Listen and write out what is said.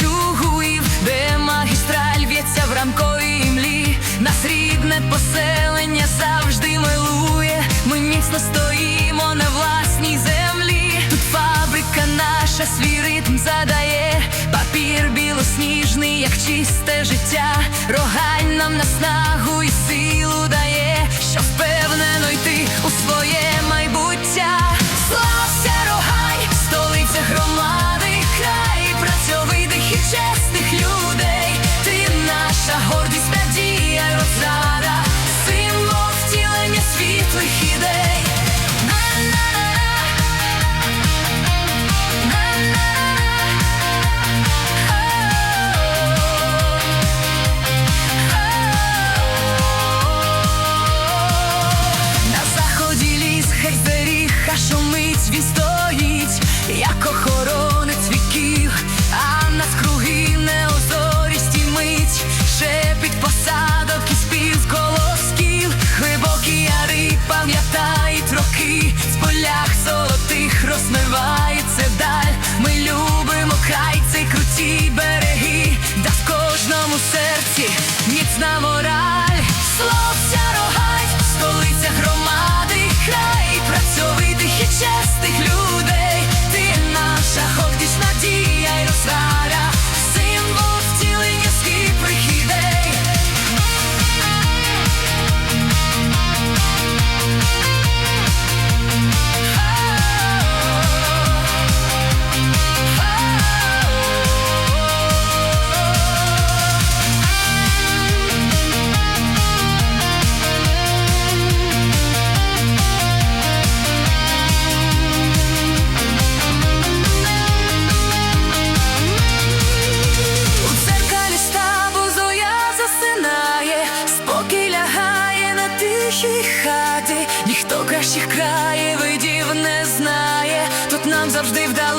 Чугуїв, де магістраль в'ється в ранковій млі, нас рідне поселення завжди милує. Ми міцно стоїмо на власній землі. Тут фабрика наша свій ритм задає, папір білосніжний, як чисте життя. Рогань нам наснагу і силу відстоїть, як охоронець віків, а нас круги неозорість і мить, шепіть посадок і спів з голосків, глибокі яри пам'ятають роки, з полях золотих розмивається даль. Ми любимо хай цей круті береги, да в кожному серці міцна мораль. Словця рідній ніхто кращих краєвидів не знає, тут нам завжди вдає.